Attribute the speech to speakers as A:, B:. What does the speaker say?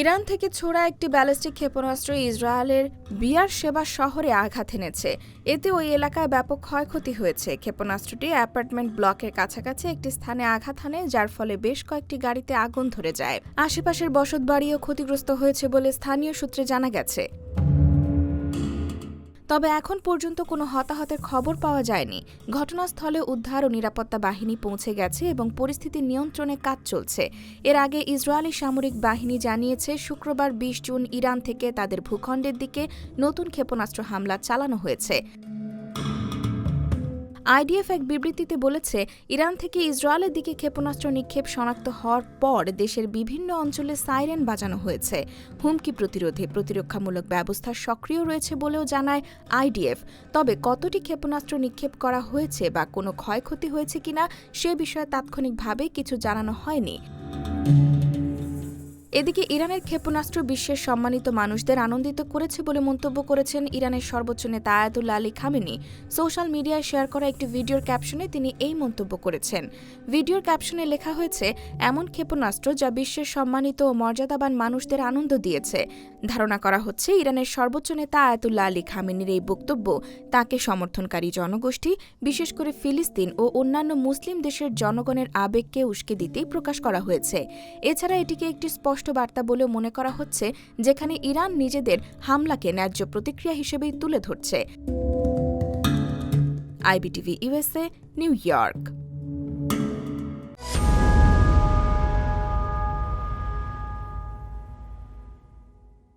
A: Iran থেকে ছোড়া একটি ব্যালিস্টিক ক্ষেপণাস্ত্র ইসরায়েলের বিয়ার সেবা শহরে আঘাত এনেছে। এতে ওই এলাকায় ব্যাপক ক্ষয়ক্ষতি হয়েছে। ক্ষেপণাস্ত্রটি অ্যাপার্টমেন্ট ব্লকের কাছাকাছি একটি স্থানে আঘাত হানে যার ফলে বেশ কয়েকটি গাড়িতে আগুন ধরে যায়। আশেপাশের বসতবাড়িও ক্ষতিগ্রস্ত হয়েছে বলে স্থানীয় সূত্রে জানা গেছে। তবে এখন পর্যন্ত কোনো হতাহতের খবর পাওয়া যায়নি। ঘটনাস্থলে উদ্ধার ও নিরাপত্তা বাহিনী পৌঁছে গেছে এবং পরিস্থিতি নিয়ন্ত্রণে কাজ চলছে। এর আগে ইসরায়েলি সামরিক বাহিনী জানিয়েছে, শুক্রবার বিশ জুন ইরান থেকে তাদের ভূখণ্ডের দিকে নতুন ক্ষেপণাস্ত্র হামলা চালানো হয়েছে। আইডিএফ এক বিবৃতিতে বলেছে, ইরান থেকে ইসরায়েলের দিকে ক্ষেপণাস্ত্র নিক্ষেপ শনাক্ত হওয়ার পর দেশের বিভিন্ন অঞ্চলে সাইরেন বাজানো হয়েছে। হুমকি প্রতিরোধে প্রতিরক্ষামূলক ব্যবস্থা সক্রিয় রয়েছে বলেও জানায় আইডিএফ। তবে কতটি ক্ষেপণাস্ত্র নিক্ষেপ করা হয়েছে বা কোনো ক্ষয়ক্ষতি হয়েছে কিনা সে বিষয়ে তাৎক্ষণিকভাবে কিছু জানানো হয়নি। এদিকে ইরানের ক্ষেপণাস্ত্র বিশ্বের সম্মানিত মানুষদের আনন্দিত করেছে বলে মন্তব্য করেছেন ইরানের সর্বোচ্চ নেতা আয়াতুল্লা আলী খামেনি। সোশ্যাল মিডিয়ায় শেয়ার করা একটি ভিডিওর ক্যাপশনে তিনি এই মন্তব্য করেছেন। ভিডিওর ক্যাপশনে লেখা হয়েছে, এমন ক্ষেপণাস্ত্র যা বিশ্বের সম্মানিত ও মর্যাদাবান মানুষদের আনন্দ দিয়েছে। ধারণা করা হচ্ছে, ইরানের সর্বোচ্চ নেতা আয়াতুল্লা আলী খামেনির এই বক্তব্য তাকে সমর্থনকারী জনগোষ্ঠী, বিশেষ করে ফিলিস্তিন ও অন্যান্য মুসলিম দেশের জনগণের আবেগকে উস্কে দিতেই প্রকাশ করা হয়েছে। এছাড়া এটিকে একটি স্পষ্ট বার্তা বলেও মনে করা হচ্ছে যেখানে ইরান নিজেদের হামলাকে ন্যায্য প্রতিক্রিয়া হিসেবেই তুলে ধরছে। IBTV USA New York.